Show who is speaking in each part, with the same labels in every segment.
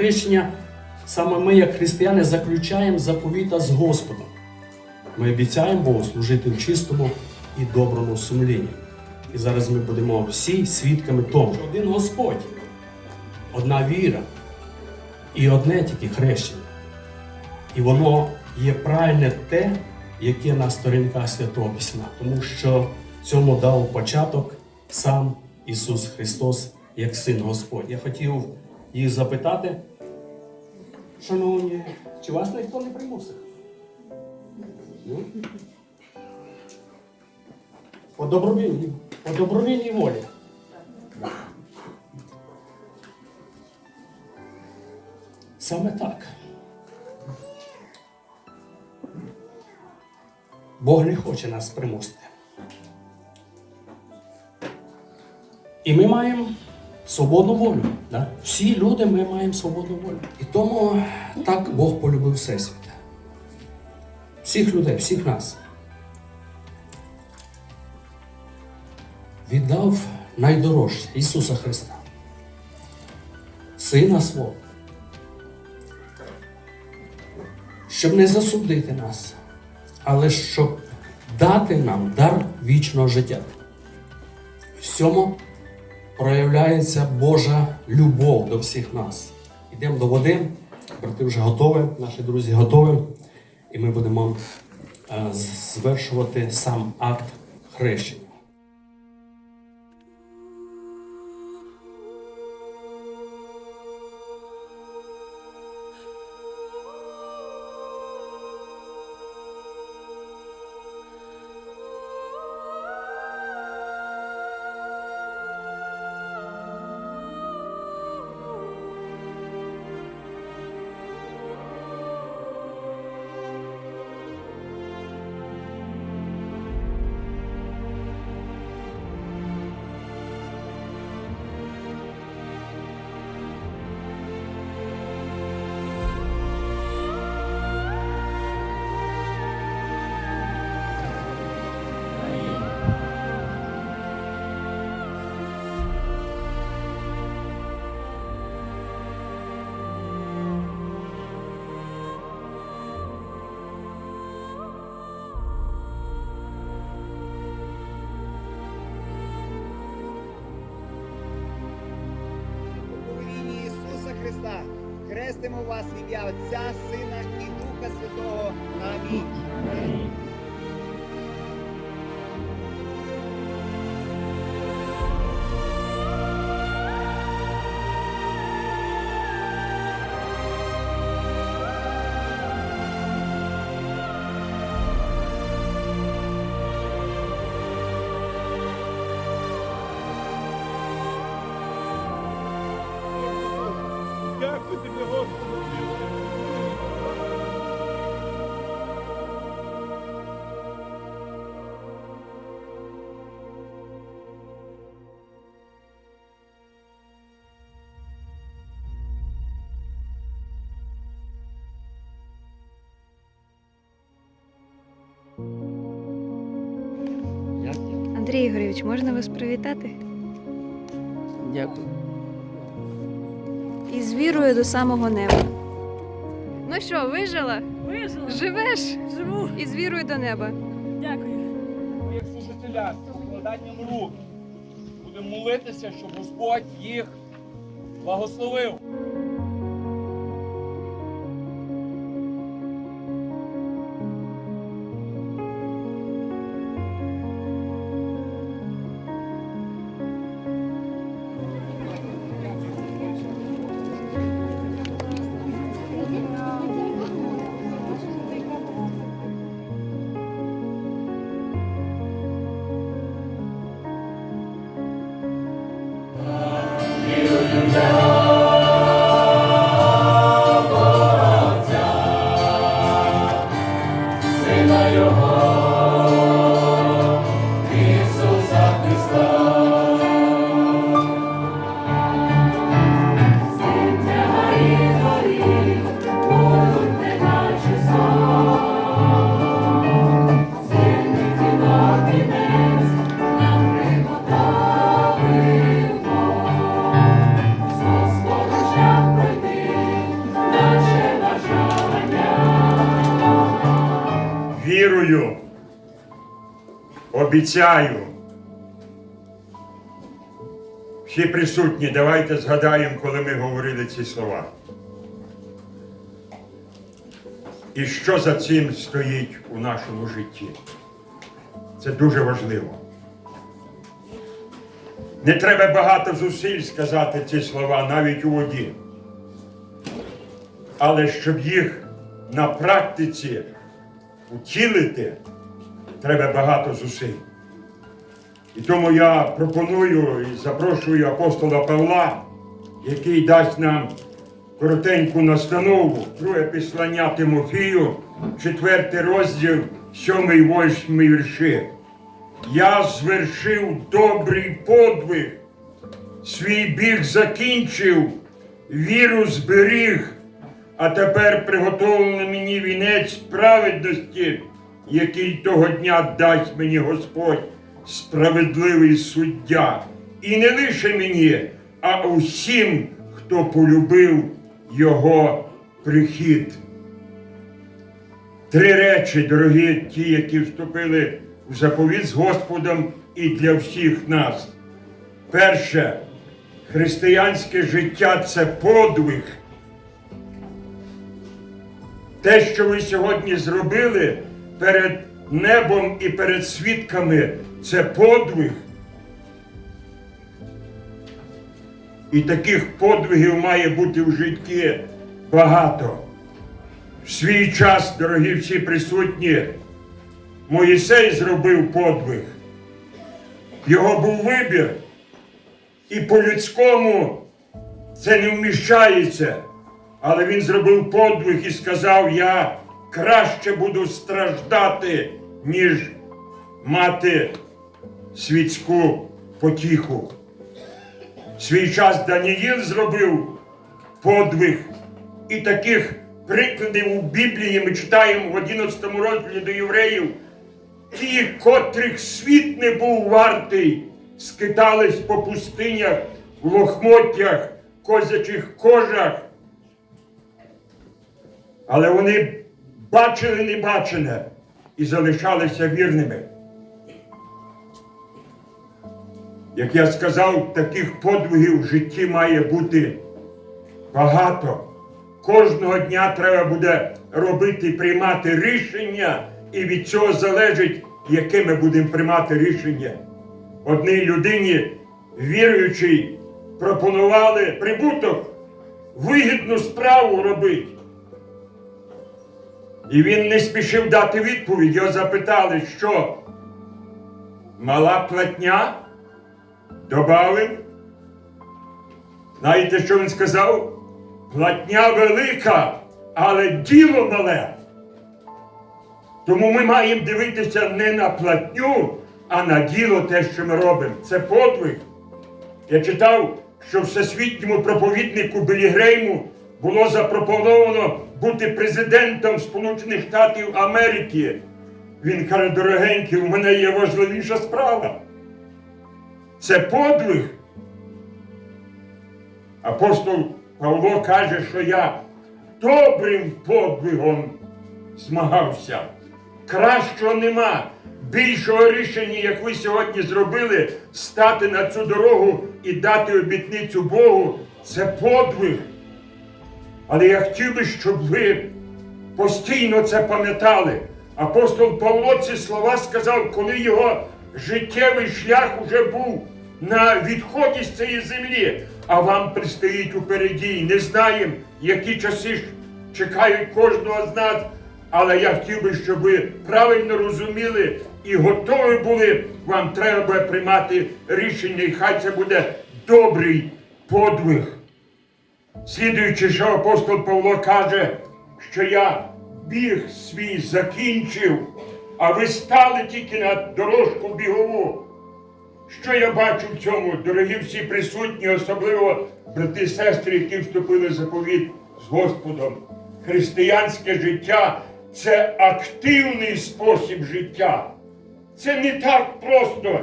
Speaker 1: хрещення, саме ми, як християни, заключаємо заповіта з Господом. Ми обіцяємо Богу служити в чистому і доброму сумлінні. І зараз ми будемо всі свідками того, що один Господь, одна віра і одне тільки хрещення. І воно є правильне те, яке на сторінках Святого Письма, тому що цьому дав початок сам Ісус Христос як Син Господь. Я хотів їх запитати, шановні, чи вас ніхто не примусив? Ну? По добровільній, по добровільній волі. Саме так. Бог не хоче нас примусити. І ми маємо свободну волю. Да? Всі люди ми маємо свободну волю. І тому так Бог полюбив Всесвіт. Всіх людей, всіх нас. Віддав найдорожче Ісуса Христа, Сина свого, щоб не засудити нас, але щоб дати нам дар вічного життя. В проявляється Божа любов до всіх нас. Йдемо до води, брати вже готові, наші друзі готові, і ми будемо е, звершувати сам акт хрещення.
Speaker 2: Хрестимо вас в ім'я Отця, Сина і Духа Святого. Амінь.
Speaker 3: Андрій Ігорович, можна вас привітати?
Speaker 4: Дякую.
Speaker 3: І з вірою до самого неба. Ну що, вижила?
Speaker 5: Вижила.
Speaker 3: Живеш?
Speaker 5: Живу.
Speaker 3: І з вірою до неба.
Speaker 5: Дякую.
Speaker 6: Як служителя з покладанням рук. Будемо молитися, щоб Господь їх благословив.
Speaker 5: Обіцяю. Всі присутні, давайте згадаємо, коли ми говорили ці слова. І що за цим стоїть у нашому житті? Це дуже важливо. Не треба багато зусиль сказати ці слова навіть у воді. Але щоб їх на практиці утілити, треба багато зусиль. І тому я пропоную і запрошую апостола Павла, який дасть нам коротеньку настанову, друге післання Тимофію, четвертий розділ, сьомий восьмий вірші. Я звершив добрий подвиг, свій біг закінчив, віру зберіг, а тепер приготовлений мені вінець праведності, який того дня дасть мені Господь, справедливий суддя. І не лише мені, а усім, хто полюбив його прихід. Три речі, дорогі ті, які вступили в заповіт з Господом і для всіх нас. Перше, християнське життя це подвиг. Те, що ви сьогодні зробили перед небом і перед свідками, це подвиг. І таких подвигів має бути в житті багато. В свій час, дорогі всі присутні, Моїсей зробив подвиг. Його був вибір. І по-людському це не вміщається. Але він зробив подвиг і сказав: Я краще буду страждати, ніж мати світську потіху. Свій час Даніїл зробив подвиг. І таких прикладів у Біблії ми читаємо в 11 розділі до євреїв. Ті, котрих світ не був вартий, скитались по пустинях, в лохмоттях, козячих кожах. Але вони бачили небачене і залишалися вірними. Як я сказав, таких подвигів в житті має бути багато. Кожного дня треба буде робити, приймати рішення, і від цього залежить, яке ми будемо приймати рішення. Одній людині, віруючий, пропонували прибуток, вигідну справу робити. І він не спішив дати відповідь. Його запитали, що мала платня? Добавив. Знаєте, що він сказав? Платня велика, але діло мале. Тому ми маємо дивитися не на платню, а на діло те, що ми робимо. Це подвиг. Я читав, що всесвітньому проповіднику Білі Грейму було запропоновано бути президентом Сполучених Штатів Америки. Він каже, дорогенький, у мене є важливіша справа. Це подвиг. Апостол Павло каже, що я добрим подвигом змагався. Кращого нема. Більшого рішення, як ви сьогодні зробили, стати на цю дорогу і дати обітницю Богу, це подвиг. Але я хотів би, щоб ви постійно це пам'ятали. Апостол Павло ці слова сказав, коли його життєвий шлях уже був на відході з цієї землі, а вам предстоїть упереді. Не знаємо, які часи чекають кожного з нас. Але я хотів би, щоб ви правильно розуміли і готові були. Вам треба приймати рішення, і хай це буде добрий подвиг. Слідуючи, що апостол Павло каже, що я біг свій закінчив, а ви стали тільки на дорожку бігову. Що я бачу в цьому, дорогі всі присутні, особливо брати і сестри, які вступили в заповіт з Господом. Християнське життя це активний спосіб життя. Це не так просто.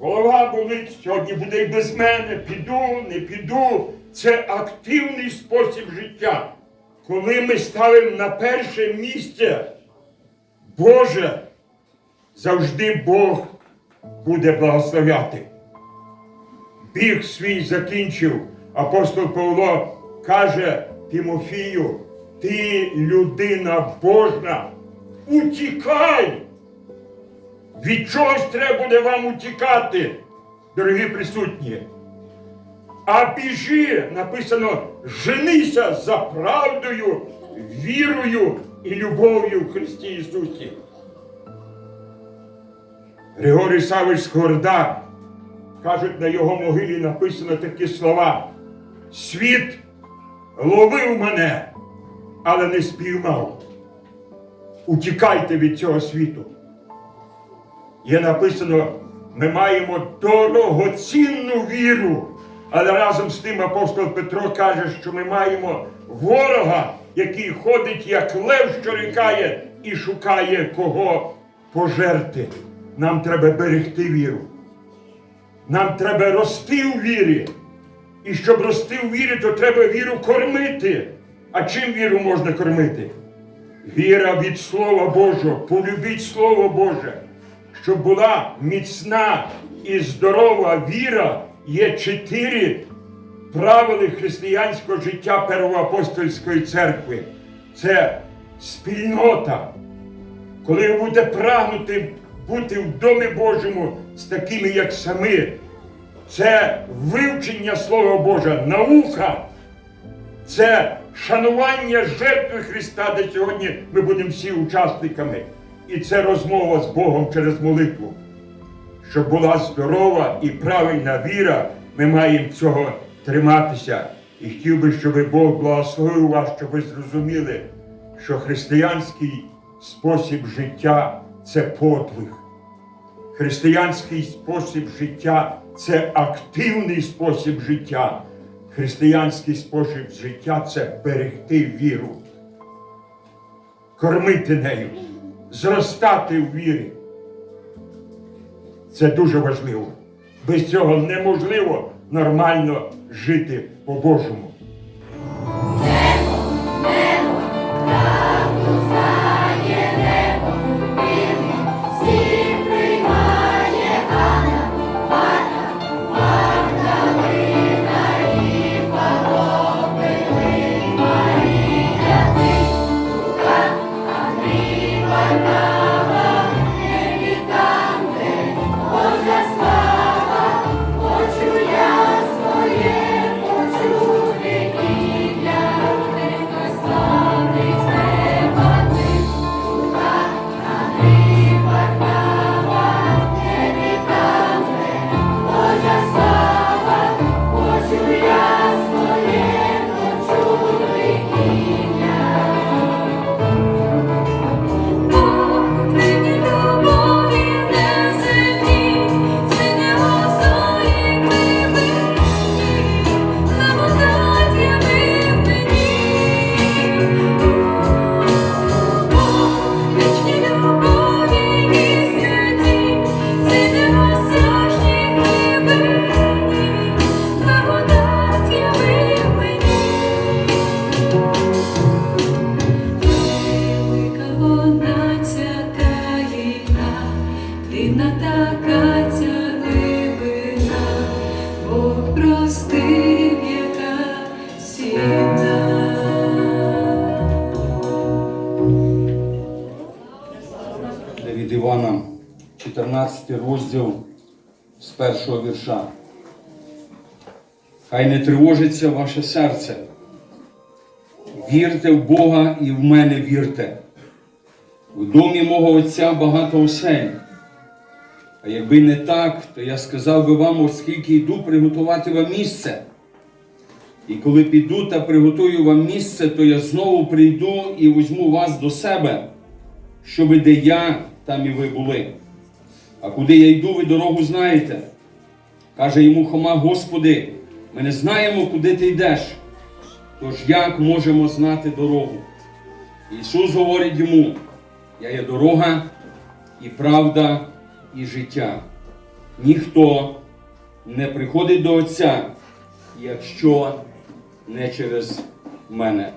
Speaker 5: Голова болить, сьогодні буде і без мене, піду, не піду. Це активний спосіб життя. Коли ми ставимо на перше місце Боже, завжди Бог буде благословляти. Біг свій закінчив. Апостол Павло каже Тимофію, ти людина Божна, утікай! Від чогось треба буде вам утікати, дорогі присутні. А біжи, написано, женися за правдою, вірою і любов'ю в Христі Ісусі. Григорій Савич Скорда, кажуть, на його могилі написано такі слова. Світ ловив мене, але не спіймав. Утікайте від цього світу. Є написано, ми маємо дорогоцінну віру. Але разом з тим апостол Петро каже, що ми маємо ворога, який ходить як лев, що рикає, і шукає кого пожерти. Нам треба берегти віру. Нам треба рости у вірі. І щоб рости у вірі, то треба віру кормити. А чим віру можна кормити? Віра від Слова Божого, полюбіть Слово Боже, щоб була міцна і здорова віра, є чотири правили християнського життя Первоапостольської церкви. Це спільнота. Коли ви будете прагнути бути в Домі Божому з такими, як самі, це вивчення Слова Божа, наука, це шанування жертви Христа, де сьогодні ми будемо всі учасниками. І це розмова з Богом через молитву. Щоб була здорова і правильна віра, ми маємо цього триматися. І хотів би, щоб Бог благословив вас, щоб ви зрозуміли, що християнський спосіб життя це подвиг. Християнський спосіб життя це активний спосіб життя. Християнський спосіб життя це берегти віру, кормити нею, зростати в вірі. Це дуже важливо. Без цього неможливо нормально жити по-божому.
Speaker 7: Першого вірша. Хай не тривожиться ваше серце. Вірте в Бога і в мене вірте. В домі мого Отця багато осель. А якби не так, то я сказав би вам, оскільки йду приготувати вам місце. І коли піду та приготую вам місце, то я знову прийду і візьму вас до себе, щоби де я, там і ви були. А куди я йду, ви дорогу знаєте. Каже йому Хома, Господи, ми не знаємо, куди ти йдеш. Тож як можемо знати дорогу? Ісус говорить йому: Я є дорога і правда, і життя. Ніхто не приходить до Отця, якщо не через мене.